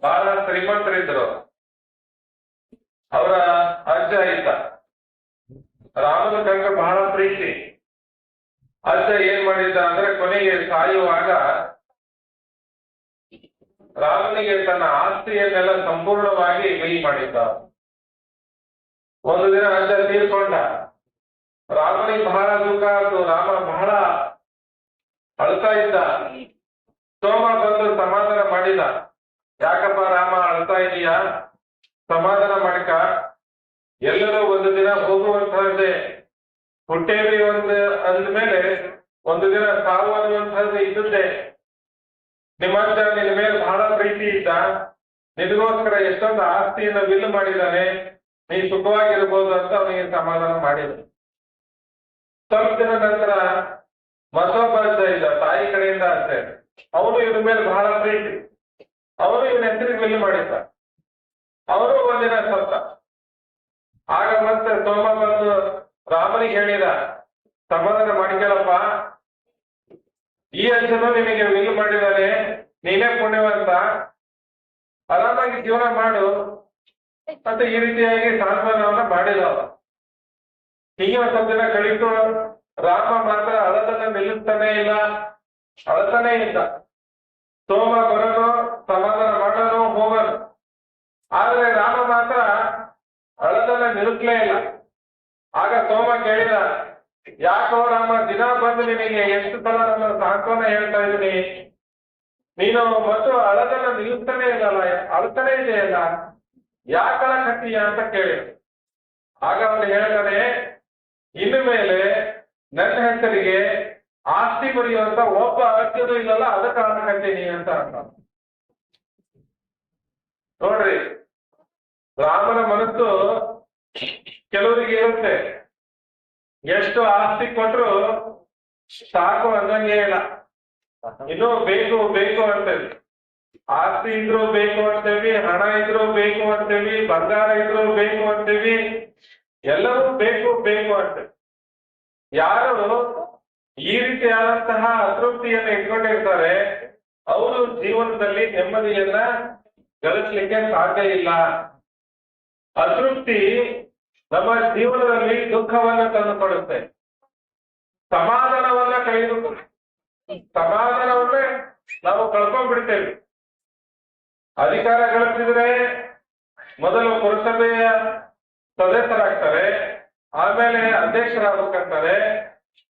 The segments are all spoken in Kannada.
ಬಹಳ ಶ್ರೀಮಂತರಿದ್ರು ಅವರ ಅಜ್ಜ ಇದ್ದ. ರಾಮನ ಕಂಡ್ರೆ ಬಹಳ ಪ್ರೀತಿ. ಅಜ್ಜ ಏನ್ ಮಾಡಿದ್ದ ಅಂದ್ರೆ ಕೊನೆಗೆ ಸಾಯುವಾಗ ರಾಮನಿಗೆ ತನ್ನ ಆಸ್ತಿಯನ್ನೆಲ್ಲ ಸಂಪೂರ್ಣವಾಗಿ ಕೈ ಮಾಡಿದ್ದ. ಒಂದು ದಿನ ಅಜ್ಜ ತೀರ್ಕೊಂಡ. ರಾಮನಿಗೆ ಬಹಳ ದುಃಖ ಆಯ್ತು. ರಾಮ ಬಹಳ ಅಳ್ತಾ ಇದ್ದ. ಸೋಮ ಬಂದು ಸಮಾಧಾನ ಮಾಡಿದ. ಯಾಕಪ್ಪ ರಾಮ ಅಳ್ತಾ ಇದೀಯಾ ಸಮಾಧಾನ ಮಾಡ್ಕ. ಎಲ್ಲರೂ ಒಂದು ದಿನ ಹೋಗುವಂತಹದ್ದೇ. ಹುಟ್ಟೇವಿ ಒಂದು ಅಂದ್ಮೇಲೆ ಒಂದು ದಿನ ಸಾವು ಅನ್ನುವಂಥದ್ದು ಇದ್ದೆ ನಿಮ್ಮಜ್ಜ ನಿನ್ನ ಮೇಲೆ ಬಹಳ ಪ್ರೀತಿ ಇದ್ದ. ನಿನಗೋಸ್ಕರ ಎಷ್ಟೊಂದು ಆಸ್ತಿಯನ್ನು ಬಿಲ್ ಮಾಡಿದ್ದಾನೆ. ನೀ ಸುಖವಾಗಿರ್ಬೋದು ಅಂತ ಅವನಿಗೆ ಸಮಾಧಾನ ಮಾಡಿದ್ರು ಸ್ವಲ್ಪ ದಿನ ನಂತರ ಮತ್ತೊಬ್ಬ ಅಜ್ಜ ಇದ್ದ, ತಾಯಿ ಕಡೆಯಿಂದ ಅಜ್ಜ. ಅವನು ಇವನ ಮೇಲೆ ಬಹಳ ಪ್ರೀತಿ. ಅವನು ಇವನ ಹೆಸರಿಗೆ ಬಿಲ್ ಮಾಡಿದ್ದ. ಅವನು ಒಂದಿನ ಸತ್ತ. ಆಗ ಮತ್ತೆ ಸೋಮ ಬಂದು ರಾಮನಿಗೆ ಹೇಳಿದ, ಸಮಾಧಾನ ಮಾಡಿಕೊಳ್ಳಪ್ಪ ಈ ಅಂಶನು ನಿನಗೆ ವಿಲ್ ಮಾಡಿದಾನೆ ನೀನೇ ಪುಣ್ಯವಂತ. ಆರಾಮಾಗಿ ಜೀವನ ಮಾಡು. ಅಂತ ಈ ರೀತಿಯಾಗಿ ಸಾಂತ್ವನವನ್ನ ಮಾಡಿದ. ಹೀಗೆ ಸ್ವಲ್ಪ ದಿನ ಕಳಿತು ರಾಮ ಮಾತ್ರ ಅಳದನ್ನ ನಿಲ್ಲಿಸ್ತಾನೆ ಇಲ್ಲ. ಅಳತಾನೆ ಇದ್ದ ಸೋಮ ಬರನು, ಸಮಾಧಾನ ಮಾಡನು, ಹೋಗನು. ಆದರೆ ರಾಮ ಮಾತ್ರ ಅಳದನ್ನ ನಿಲ್ಲಿಸ್ಲೇ ಇಲ್ಲ. ಆಗ ಸೋಮ ಕೇಳಿದ, ಯಾಕೋ ರಾಮ, ದಿನ ಬಂದು ನಿನಗೆ ಎಷ್ಟು ಸಲ ನನ್ನ ಸಾಂತ್ವನ ಹೇಳ್ತಾ ಇದ್ದೀನಿ? ನೀನು ಮತ್ತು ಅಳದನ್ನ ನಿಲ್ಲಿಸ್ತಾನೆ ಇಲ್ಲಲ್ಲ ಅಳ್ತಾನೆ ಇದೆಯಲ್ಲ, ಯಾಕಳ ಕತ್ತೀಯ ಅಂತ ಕೇಳಿದ. ಆಗ ಅವನು ಹೇಳ್ತಾನೆ ಇನ್ನು ಮೇಲೆ ನನ್ನ ಹೆಸರಿಗೆ ಆಸ್ತಿ ಪಡೆಯುವಂತ ಒಬ್ಬ ಅಗತ್ಯದೂ ಇಲ್ಲಲ್ಲ ಅದ ಕಾರಣಕ್ಕಂತೀನಿ ಅಂತ ಅರ್ಥ. ನೋಡ್ರಿ, ರಾಮನ ಮನಸ್ಸು ಕೆಲವರಿಗೆ ಇರುತ್ತೆ. ಎಷ್ಟು ಆಸ್ತಿ ಕೊಟ್ರು ಸಾಕು ಅನ್ನಂಗೆ ಇಲ್ಲ. ಇನ್ನು ಬೇಕು ಬೇಕು ಅಂತೇವಿ ಆಸ್ತಿ ಇದ್ರು ಬೇಕು ಅಂತೇವಿ ಹಣ ಇದ್ರು ಬೇಕು ಅಂತೇವಿ ಬಂಗಾರ ಇದ್ರು ಬೇಕು ಅಂತೇವಿ ಎಲ್ಲವೂ ಬೇಕು ಬೇಕು ಅಂತೇವಿ ಯಾರು ಈ ರೀತಿಯಾದಂತಹ ಅತೃಪ್ತಿಯನ್ನು ಇಟ್ಕೊಂಡಿರ್ತಾರೆ, ಅವರು ಜೀವನದಲ್ಲಿ ನೆಮ್ಮದಿಯನ್ನ ಗಳಿಸ್ಲಿಕ್ಕೆ ಸಾಧ್ಯ ಇಲ್ಲ. ಅತೃಪ್ತಿ ನಮ್ಮ ಜೀವನದಲ್ಲಿ ದುಃಖವನ್ನ ತಂದುಕೊಡುತ್ತೆ. ಸಮಾಧಾನವನ್ನ ಕಳೆದು ಸಮಾಧಾನವನ್ನೇ ನಾವು ಕಳ್ಕೊಂಡ್ಬಿಡ್ತೇವೆ. ಅಧಿಕಾರ ಗಳಿಸಿದ್ರೆ ಮೊದಲು ಪುರಸಭೆಯ ಸದಸ್ಯರಾಗ್ತಾರೆ, ಆಮೇಲೆ ಅಧ್ಯಕ್ಷರಾಗ್ಬೇಕಂತಾರೆ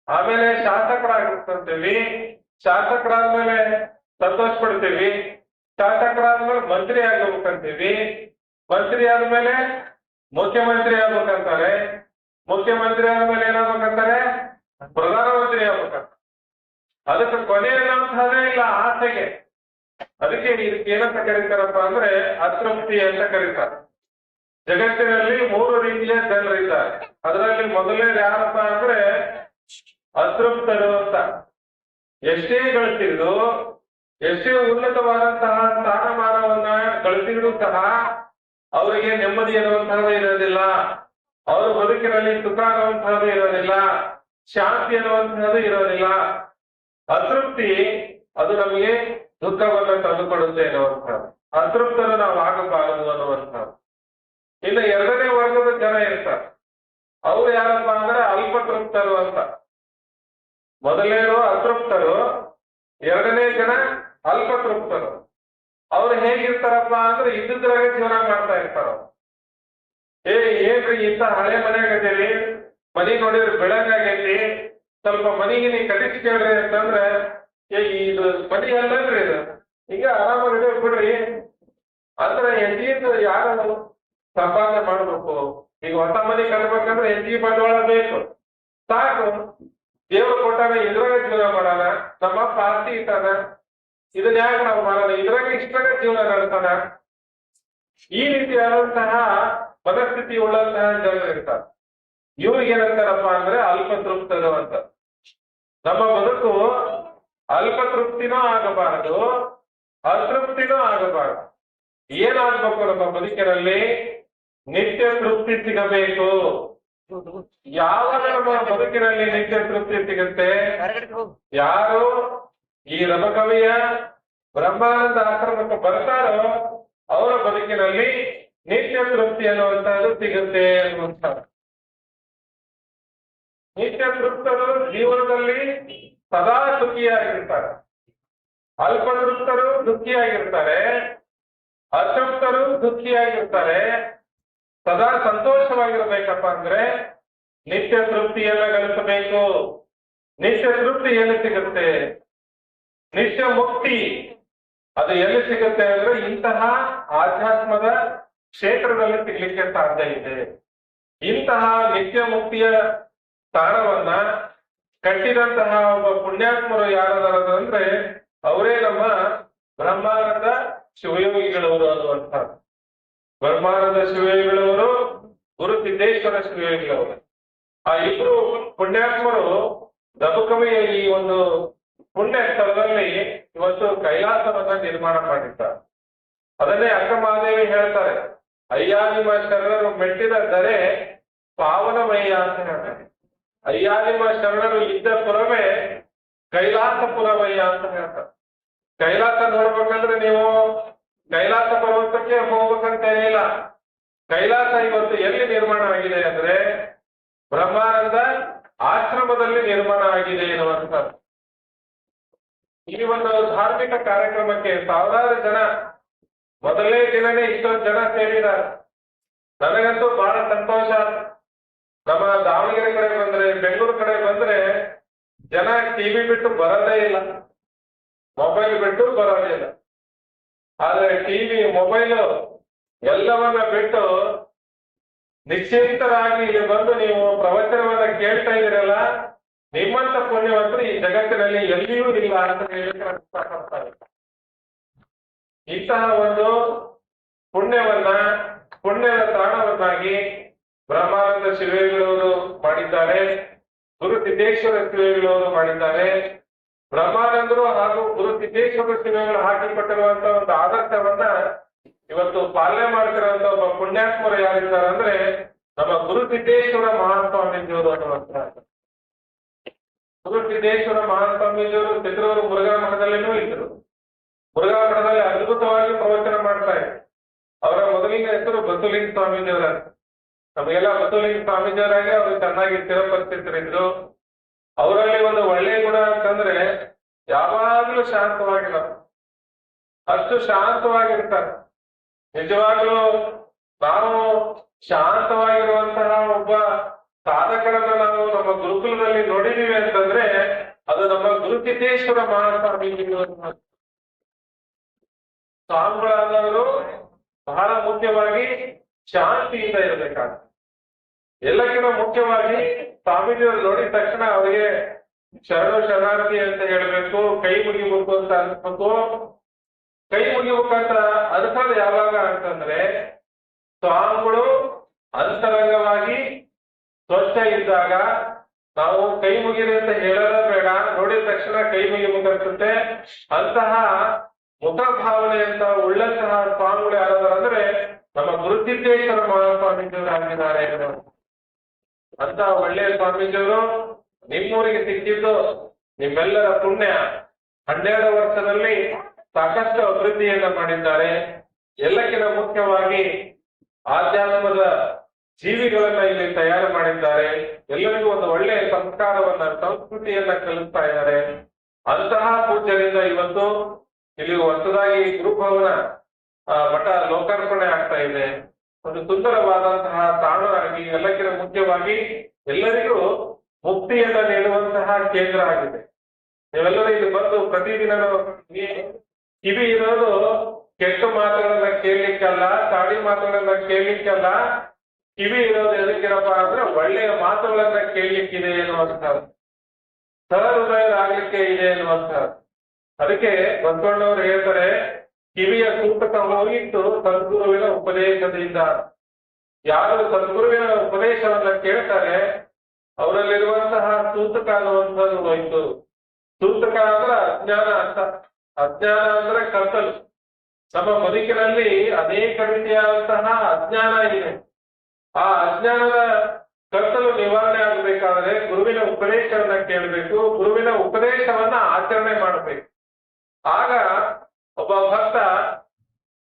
ಆಮೇಲೆ ಶಾಸಕರಾಗಿರ್ತಂತೀವಿ ಶಾಸಕರಾದ್ಮೇಲೆ ಸಂತೋಷ ಪಡ್ತೀವಿ ಶಾಸಕರಾದ್ಮೇಲೆ ಮಂತ್ರಿ ಆಗ್ಬೇಕಂತೀವಿ. ಮಂತ್ರಿ ಆದ್ಮೇಲೆ ಮುಖ್ಯಮಂತ್ರಿ ಆಗ್ಬೇಕಂತಾರೆ. ಮುಖ್ಯಮಂತ್ರಿ ಆದ್ಮೇಲೆ ಏನಾಗ್ಬೇಕಂತಾರೆ? ಪ್ರಧಾನಮಂತ್ರಿ ಆಗ್ಬೇಕಂತ. ಅದಕ್ಕೆ ಕೊನೆ ಅನ್ನುವಂಥದ್ದೇ ಇಲ್ಲ ಆಸೆಗೆ. ಅದಕ್ಕೆ ಇದಕ್ಕೆ ಏನಂತ ಕರೀತಾರಪ್ಪ ಅಂದ್ರೆ ಅತೃಪ್ತಿ ಅಂತ ಕರೀತಾರೆ. ಜಗತ್ತಿನಲ್ಲಿ ಮೂರು ರೀತಿಯ ಜನರಿದ್ದಾರೆ. ಅದರಲ್ಲಿ ಮೊದಲನೇದು ಯಾರಪ್ಪ ಅಂದ್ರೆ ಅತೃಪ್ತರು ಅಂತ. ಎಷ್ಟೇ ಗಳಿಸಿದ್ರು ಎಷ್ಟೇ ಉನ್ನತವಾದಂತಹ ಸ್ಥಾನಮಾನವನ್ನ ಗಳಿಸಿದ್ರು ಸಹ ಅವರಿಗೆ ನೆಮ್ಮದಿ ಅನ್ನುವಂತಹದ್ದು ಇರೋದಿಲ್ಲ ಅವರ ಬದುಕಿನಲ್ಲಿ ಸುಖ ಅನ್ನುವಂತಹದ್ದು ಇರೋದಿಲ್ಲ ಶಾಂತಿ ಅನ್ನುವಂತಹದ್ದು ಇರೋದಿಲ್ಲ ಅತೃಪ್ತಿ, ಅದು ನಮಗೆ ದುಃಖವನ್ನು ತಂದುಕೊಡುತ್ತೆ ಅನ್ನುವಂಥದ್ದು. ಅತೃಪ್ತರು ನಾವು ಆಗಬಾರದು ಅನ್ನುವಂಥದ್ದು. ಇನ್ನು ಎರಡನೇ ವರ್ಗದ ಜನ ಇರ್ತಾರೆ. ಅವ್ರು ಯಾರಪ್ಪ ಅಂದ್ರೆ ಅಲ್ಪತೃಪ್ತರು ಅಂತ. ಮೊದಲನೇದು ಅತೃಪ್ತರು, ಎರಡನೇ ಜನ ಅಲ್ಪತೃಪ್ತರು. ಅವ್ರು ಹೇಗಿರ್ತಾರಪ್ಪ ಅಂದ್ರೆ ಇದ್ದಿದ್ರಾಗ ಜೀವನ ಮಾಡ್ತಾ ಇರ್ತಾರ. ಏ ಏನ್ರಿ ಇಂತ ಹಳೆ ಮನೆಯಾಗದೇರಿ ಮನೆ ನೋಡಿದ್ರೆ ಬೆಳಗಾಗೈತಿ ಸ್ವಲ್ಪ ಮನಿಗೆ ನೀ ಕಟ್ಟಿಸಿ ಕೇಳ್ರಿ ಅಂತಂದ್ರೆ, ಏ, ಇದು ಮನಿ ಅಲ್ಲನ್ರಿ ಇದು. ಈಗ ಆರಾಮಾಗಿ ಇಡೀ ಬಿಡ್ರಿ. ಅಂದ್ರೆ ಹೆಚ್ಚಿಗೆ ಯಾರು ಸಂಪಾದನೆ ಮಾಡ್ಬೇಕು? ಈಗ ಹೊಸ ಮನೆ ಕಟ್ಬೇಕಂದ್ರೆ ಹೆಂಡಿ ಬಂಡವಾಳ ಬೇಕು. ಸಾಕು. ದೇವ್ರು ಕೊಟ್ಟಾನ ಇದ್ರಾಗ ಜೀವನ ಮಾಡಾನ ನಮ್ಮ ಆಸ್ತಿ ಇಟ್ಟಾನ ಇದನ್ನ ಯಾಕೆ ನಾವು ಮಾಡೋಣ ಇದ್ರಾಗ ಇಷ್ಟಾಗ ಜೀವನ ನಡೆಸಾನ ಈ ರೀತಿಯಾದಂತಹ ಮನಸ್ಥಿತಿ ಉಳ್ಳಂತಹ ಜನರು ಇರ್ತಾರೆ. ಇವ್ರಿಗೆ ಏನಂತಾರಪ್ಪ ಅಂದ್ರೆ ಅಲ್ಪತೃಪ್ತರು ಅಂತ ನಮ್ಮ ಬದುಕು ಅಲ್ಪತೃಪ್ತಿನೂ ಆಗಬಾರದು, ಅತೃಪ್ತಿನೂ ಆಗಬಾರದು. ಏನಾಗಬೇಕು ನಮ್ಮ ಬದುಕಿನಲ್ಲಿ? ನಿತ್ಯ ತೃಪ್ತಿ ಸಿಗಬೇಕು. ಯಾವಾಗ ನಮ್ಮ ಬದುಕಿನಲ್ಲಿ ನಿತ್ಯ ತೃಪ್ತಿ ಸಿಗುತ್ತೆ? ಯಾರು? ಈ ರಮಕವಿಯ ಬ್ರಹ್ಮಾನಂದ ಆಶ್ರಮಕ್ಕೆ ಬರ್ತಾರೋ ಅವರ ಬದುಕಿನಲ್ಲಿ ನಿತ್ಯ ತೃಪ್ತಿ ಅನ್ನುವಂತಹದ್ದು ಸಿಗುತ್ತೆ ಅನ್ನುವಂಥ ನಿತ್ಯ ತೃಪ್ತರು ಜೀವನದಲ್ಲಿ ಸದಾ ಸುಖಿಯಾಗಿರ್ತಾರೆ. ಅಲ್ಪ ತೃಪ್ತರು ದುಃಖಿಯಾಗಿರ್ತಾರೆ. ಅತೃಪ್ತರು ದುಃಖಿಯಾಗಿರ್ತಾರೆ. ಸದಾ ಸಂತೋಷವಾಗಿರ್ಬೇಕಪ್ಪ ಅಂದ್ರೆ ನಿತ್ಯ ತೃಪ್ತಿಯನ್ನ ಗಳಿಸಬೇಕು. ನಿತ್ಯ ತೃಪ್ತಿ ಎಲ್ಲಿ ಸಿಗುತ್ತೆ? ನಿತ್ಯ ಮುಕ್ತಿ, ಅದು ಎಲ್ಲಿ ಸಿಗುತ್ತೆ ಅಂದ್ರೆ ಇಂತಹ ಆಧ್ಯಾತ್ಮದ ಕ್ಷೇತ್ರದಲ್ಲಿ ಸಿಗ್ಲಿಕ್ಕೆ ಸಾಧ್ಯ ಇದೆ. ಇಂತಹ ನಿತ್ಯ ಮುಕ್ತಿಯ ಸ್ಥಾನವನ್ನ ಕಟ್ಟಿದಂತಹ ಒಬ್ಬ ಪುಣ್ಯಾತ್ಮರು ಯಾರದಾರ ಅಂದ್ರೆ ಅವರೇ ನಮ್ಮ ಬ್ರಹ್ಮಾನಂದ ಶಿವಯೋಗಿಗಳವರು ಅನ್ನುವಂಥ ಬ್ರಹ್ಮಾನಂದ ಶಿವಯೋಗಿಗಳವರು ಗುರು ಸಿದ್ದೇಶ್ವರ ಶಿವಯೋಗಿಗಳವರು ಆ ಇಬ್ಬರು ಪುಣ್ಯಾತ್ಮರು ದಬಕವಿಯ ಈ ಒಂದು ಪುಣ್ಯ ಸ್ಥಳದಲ್ಲಿ ಇವತ್ತು ಕೈಲಾಸವನ್ನ ನಿರ್ಮಾಣ ಮಾಡಿದ್ದಾರೆ. ಅದನ್ನೇ ಅಕ್ಕ ಮಹಾದೇವಿ ಹೇಳ್ತಾರೆ, ಅಯ್ಯ, ನಿಮ್ಮ ಶರಣರು ಮೆಟ್ಟಿದ ದರೆ ಪಾವನಮಯ್ಯ ಅಂತ ಹೇಳ್ತಾರೆ. ಅಯ್ಯ, ನಿಮ್ಮ ಶರಣರು ಇದ್ದ ಪುರವೇ ಕೈಲಾಸಪುರವಯ್ಯ ಅಂತ ಹೇಳ್ತಾರೆ. ಕೈಲಾಸ ನೋಡ್ಬೇಕಂದ್ರೆ ನೀವು ಕೈಲಾಸ ಪರ್ವತಕ್ಕೆ ಹೋಗ್ಬೇಕಂತ ಏನಿಲ್ಲ. ಕೈಲಾಸ ಇವತ್ತು ಎಲ್ಲಿ ನಿರ್ಮಾಣ ಆಗಿದೆ ಅಂದ್ರೆ ಬ್ರಹ್ಮಾನಂದ ಆಶ್ರಮದಲ್ಲಿ ನಿರ್ಮಾಣ ಆಗಿದೆ ಈ ಒಂದು ಧಾರ್ಮಿಕ ಕಾರ್ಯಕ್ರಮಕ್ಕೆ ಸಾವಿರಾರು ಜನ, ಮೊದಲನೇ ದಿನನೇ ಇಷ್ಟೊಂದು ಜನ ಸೇರಿದ್ದಾರೆ. ನನಗಂತೂ ಬಹಳ ಸಂತೋಷ. ನಮ್ಮ ದಾವಣಗೆರೆ ಕಡೆ ಬಂದ್ರೆ, ಬೆಂಗಳೂರು ಕಡೆ ಬಂದ್ರೆ ಜನ ಟಿವಿ ಬಿಟ್ಟು ಬರೋದೇ ಇಲ್ಲ. ಮೊಬೈಲ್ ಬಿಟ್ಟು ಬರೋದೇ ಇಲ್ಲ. ಆದ್ರೆ ಟಿವಿ ಮೊಬೈಲ್ ಎಲ್ಲವನ್ನ ಬಿಟ್ಟು ನಿಶ್ಚಿಂತರಾಗಿ ಇಲ್ಲಿ ಬಂದು ನೀವು ಪ್ರವಚನವನ್ನ ಕೇಳ್ತಾ ಇದ್ದೀರಲ್ಲ, ನಿಮ್ಮಂತ ಪುಣ್ಯವಂತರು ಈ ಜಗತ್ತಿನಲ್ಲಿ ಎಲ್ಲಿಯೂ ಇಲ್ಲ ಅಂತ ಹೇಳಿದ್ರೆ. ಇಂತಹ ಒಂದು ಪುಣ್ಯವನ್ನ, ಪುಣ್ಯದ ತಾಣವನ್ನಾಗಿ ಬ್ರಹ್ಮಾನಂದ ಶಿವೇಗಳವರು ಮಾಡಿದ್ದಾರೆ, ಗುರು ಸಿದ್ದೇಶ್ವರ ಶಿವೇಗಳವರು ಮಾಡಿದ್ದಾರೆ ಬ್ರಹ್ಮಾನಂದರು ಹಾಗೂ ಗುರು ಸಿದ್ದೇಶ್ವರ ಶಿವೇಗಳು ಹಾಕಿಕೊಟ್ಟಿರುವಂತಹ ಒಂದು ಆದರ್ಶವನ್ನ ಇವತ್ತು ಪಾಲನೆ ಮಾಡ್ತಿರುವಂತ ಒಬ್ಬ ಪುಣ್ಯಾತ್ಮರು ಯಾರಿದ್ದಾರೆ ಅಂದ್ರೆ ನಮ್ಮ ಗುರು ಸಿದ್ದೇಶ್ವರ ಮಹಾಸ್ವಾಮೀಜಿಯವರು ಅನ್ನುವಂತ ಗುರು ಸಿದ್ದೇಶ್ವರ ಮಹಾಸ್ವಾಮೀಜಿಯವರು ಚಿತ್ರೂರು ಮುರುಘಾ ಮಠದಲ್ಲಿನೂ ಇದ್ರು ಮುರುಘಾ ಮಠದಲ್ಲಿ ಅದ್ಭುತವಾಗಿ ಪ್ರವಚನ ಮಾಡ್ತಾ ಇದ್ರು. ಅವರ ಮೊದಲಿನ ಹೆಸರು ಬಸುಲಿಂಗ ಸ್ವಾಮೀಜಿಯವರ. ನಮಗೆಲ್ಲ ಬಸುಲಿಂಗ ಸ್ವಾಮೀಜಿಯವರಾಗಿ ಅವರು ಚೆನ್ನಾಗಿ ಸ್ಥಿರಪಡಿಸಿದ್ರು ಅವರಲ್ಲಿ ಒಂದು ಒಳ್ಳೆಯ ಗುಣ ಅಂತಂದ್ರೆ ಯಾವಾಗಲೂ ಶಾಂತವಾಗಿಲ್ಲ. ಅಷ್ಟು ಶಾಂತವಾಗಿರ್ತಾರೆ. ನಿಜವಾಗಲೂ ನಾವು ಶಾಂತವಾಗಿರುವಂತಹ ಒಬ್ಬ ಸಾಧಕರನ್ನ ನಾವು ನಮ್ಮ ಗುರುಕುಲದಲ್ಲಿ ನೋಡಿದೀವಿ ಅಂತಂದ್ರೆ ಅದು ನಮ್ಮ ಗುರುಸಿದ್ದೇಶ್ವರ ಮಹಾಸ್ವಾಮಿ ಸ್ವಾಮಿಗಳಾದವರು ಬಹಳ ಮುಖ್ಯವಾಗಿ ಶಾಂತಿಯಿಂದ ಇರಬೇಕಾಗ್ತದೆ. ಎಲ್ಲಕ್ಕಿಂತ ಮುಖ್ಯವಾಗಿ ಸ್ವಾಮೀಜಿಯವರು ನೋಡಿದ ತಕ್ಷಣ ಅವರಿಗೆ ಶರಣ ಶರಣಾರ್ಥಿ ಅಂತ ಹೇಳ್ಬೇಕು, ಕೈ ಮುಗಿಬೇಕು ಅಂತ ಅನ್ಸ್ಬೇಕು ಕೈ ಮುಗಿಬೇಕಂತ ಅನ್ಸೋದು ಯಾವಾಗ ಅಂತಂದ್ರೆ ಸ್ವಾಮಿಗಳು ಅಂತರಂಗವಾಗಿ ಸ್ವಚ್ಛ ಇದ್ದಾಗ ನಾವು ಕೈ ಮುಗಿರಿ ಅಂತ ಹೇಳೋದ ಬೇಡ, ನೋಡಿದ ತಕ್ಷಣ ಕೈ ಮುಗಿಬೇಕನ್ಸುತ್ತೆ. ಅಂತಹ ಮುಖಭಾವನೆ ಭಾವನೆಯಂತ ಉಳ್ಳಂತಹ ಸ್ವಾಮಿಗಳು ಯಾರಾದ್ರು ಅಂದ್ರೆ ನಮ್ಮ ಗುರುಸಿದ್ದೇಶ್ವರ ಮಹಾಸ್ವಾಮೀಜಿಯವರು ಆಗಿದ್ದಾರೆ ಅಂತ ಒಳ್ಳೆಯ ಸ್ವಾಮೀಜಿಯವರು ನಿಮ್ಮೂರಿಗೆ ಸಿಕ್ಕಿದ್ದು ನಿಮ್ಮೆಲ್ಲರ ಪುಣ್ಯ. ಹನ್ನೆರಡು ವರ್ಷದಲ್ಲಿ ಸಾಕಷ್ಟು ಅಭಿವೃದ್ಧಿಯನ್ನ ಮಾಡಿದ್ದಾರೆ. ಎಲ್ಲಕ್ಕಿಂತ ಮುಖ್ಯವಾಗಿ ಆಧ್ಯಾತ್ಮದ ಜೀವಿಗಳನ್ನ ಇಲ್ಲಿ ತಯಾರು ಮಾಡಿದ್ದಾರೆ. ಎಲ್ಲರಿಗೂ ಒಂದು ಒಳ್ಳೆಯ ಸಂಸ್ಕಾರವನ್ನ, ಸಂಸ್ಕೃತಿಯನ್ನ ಕಲಿಸ್ತಾ ಇದ್ದಾರೆ. ಅಂತಹ ಪೂಜ್ಯರಿಂದ ಇವತ್ತು ಇಲ್ಲಿ ಹೊಸದಾಗಿ ಗುರುಭವನ ಮಠ ಲೋಕಾರ್ಪಣೆ ಆಗ್ತಾ ಇದೆ. ಒಂದು ಸುಂದರವಾದಂತಹ ತಾಣವಾಗಿ ಎಲ್ಲಕ್ಕಿಂತ ಮುಖ್ಯವಾಗಿ ಎಲ್ಲರಿಗೂ ಮುಕ್ತಿಯನ್ನ ನೀಡುವಂತಹ ಕೇಂದ್ರ ಆಗಿದೆ. ನೀವೆಲ್ಲರೂ ಇಲ್ಲಿ ಬಂದು ಪ್ರತಿದಿನ ಕಿವಿ ಇರೋದು ಕೆಟ್ಟ ಮಾತುಗಳನ್ನ ಕೇಳಲಿಕ್ಕಲ್ಲ ತಾಡಿ ಮಾತುಗಳನ್ನ ಕೇಳಲಿಕ್ಕಲ್ಲ, ಕಿವಿ ಇರೋದು ಎದಕ್ಕಿರಪ್ಪ ಅಂದ್ರೆ ಒಳ್ಳೆಯ ಮಾತುಗಳನ್ನ ಕೇಳಲಿಕ್ಕಿದೆ ಎನ್ನುವಂಥದ್ದು. ಸರಹೃದಯರಾಗಲಿಕ್ಕೆ ಇದೆ ಎನ್ನುವಂಥದ್ದು. ಅದಕ್ಕೆ ಬಸವಣ್ಣವರು ಹೇಳ್ತಾರೆ ಕಿವಿಯ ಸೂಕ್ತ ಹೋಗಿತ್ತು ಸದ್ಗುರುವಿನ ಉಪದೇಶದಿಂದ. ಯಾರು ಸದ್ಗುರುವಿನ ಉಪದೇಶವನ್ನ ಕೇಳ್ತಾರೆ, ಅವರಲ್ಲಿರುವಂತಹ ಸೂತಕ ಅನ್ನುವಂಥದ್ದು ಹೋಯ್ತು. ಸೂತಕ ಅಂದ್ರೆ ಅಜ್ಞಾನ ಅಂತ. ಅಜ್ಞಾನ ಅಂದ್ರೆ ಕತ್ತಲು. ನಮ್ಮ ಬದುಕಿನಲ್ಲಿ ಅನೇಕ ರೀತಿಯಾದಂತಹ ಅಜ್ಞಾನ ಇದೆ. ಆ ಅಜ್ಞಾನದ ಕತ್ತಲು ನಿವಾರಣೆ ಆಗಬೇಕಾದ್ರೆ ಗುರುವಿನ ಉಪದೇಶವನ್ನ ಕೇಳಬೇಕು, ಗುರುವಿನ ಉಪದೇಶವನ್ನ ಆಚರಣೆ ಮಾಡಬೇಕು. ಆಗ ಒಬ್ಬ ಭಕ್ತ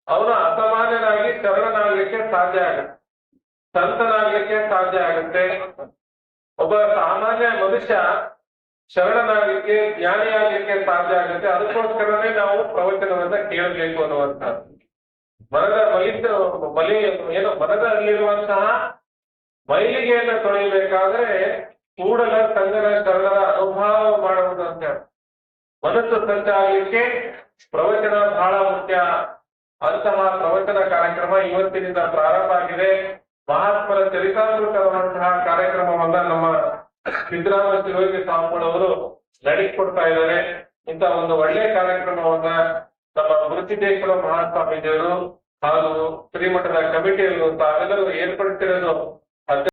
ಅವನು ಅಸಮಾನ್ಯನಾಗಿ ಶರಣನಾಗ್ಲಿಕ್ಕೆ ಸಾಧ್ಯ ಆಗುತ್ತೆ ಸಂತನಾಗ್ಲಿಕ್ಕೆ ಸಾಧ್ಯ ಆಗುತ್ತೆ ಒಬ್ಬ ಸಾಮಾನ್ಯ ಮನುಷ್ಯ ಶರಣನಾಗ್ಲಿಕ್ಕೆ ಜ್ಞಾನಿಯಾಗ್ಲಿಕ್ಕೆ ಸಾಧ್ಯ ಆಗುತ್ತೆ ಅದಕ್ಕೋಸ್ಕರನೇ ನಾವು ಪ್ರವಚನವನ್ನ ಕೇಳಬೇಕು ಅನ್ನುವಂಥದ್ದು ಮನದ ಬಲಿತ ಮಲಿ ಏನು ಮನದಲ್ಲಿರುವಂತಹ ಮೈಲಿಗೆಯನ್ನ ತೊಳೆಯಬೇಕಾದ್ರೆ ಕೂಡಲ ಸಂಗನ ಶರಣರ ಅನುಭವ ಮಾಡುವುದು ಅಂತ. ಮನಸ್ಸು ಸ್ವಚ್ಛ ಆಗಲಿಕ್ಕೆ ಪ್ರವಚನ ಬಹಳ ಮುಖ್ಯ. ಅಂತಹ ಪ್ರವಚನ ಕಾರ್ಯಕ್ರಮ ಇವತ್ತಿನಿಂದ ಪ್ರಾರಂಭ ಆಗಿದೆ. ಮಹಾತ್ಮರ ಚರಿತಾಂತರವಾದಂತಹ ಕಾರ್ಯಕ್ರಮವನ್ನ ನಮ್ಮ ಸಿದ್ದರಾಮ ಶಿರೋಗಿ ಸ್ವಾಮಿಗಳವರು ನಡೆಸಿಕೊಡ್ತಾ ಇದ್ದಾರೆ. ಇಂತ ಒಂದು ಒಳ್ಳೆ ಕಾರ್ಯಕ್ರಮವನ್ನ ನಮ್ಮ ಮೃತಿದೇಶ್ವರ ಮಹಾಸ್ವಾಮೀಜಿಯವರು ಹಾಗೂ ಶ್ರೀಮಠದ ಕಮಿಟಿಯವರು ತಾವೆಲ್ಲರೂ ಏರ್ಪಡಿಸಿರೋದು